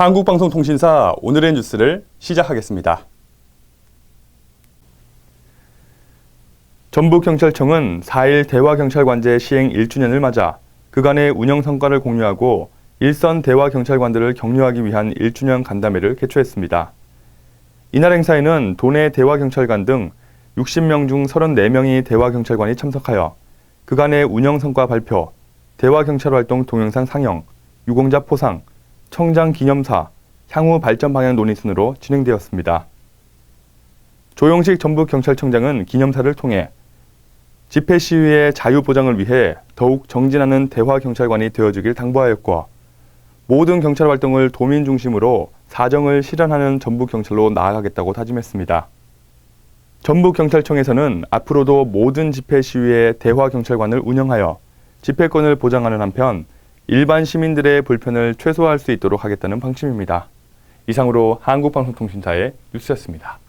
한국방송통신사 오늘의 뉴스를 시작하겠습니다. 전북경찰청은 4일 대화경찰관제 시행 1주년을 맞아 그간의 운영 성과를 공유하고 일선 대화경찰관들을 격려하기 위한 1주년 간담회를 개최했습니다. 이날 행사에는 도내 대화경찰관 등 60명 중 34명의 대화경찰관이 참석하여 그간의 운영 성과 발표, 대화경찰 활동 동영상 상영, 유공자 포상, 청장 기념사, 향후 발전 방향 논의 순으로 진행되었습니다. 조영식 전북경찰청장은 기념사를 통해 집회 시위의 자유 보장을 위해 더욱 정진하는 대화 경찰관이 되어주길 당부하였고 모든 경찰 활동을 도민 중심으로 사정을 실현하는 전북 경찰로 나아가겠다고 다짐했습니다. 전북 경찰청에서는 앞으로도 모든 집회 시위의 대화 경찰관을 운영하여 집회권을 보장하는 한편 일반 시민들의 불편을 최소화할 수 있도록 하겠다는 방침입니다. 이상으로 한국방송통신사의 뉴스였습니다.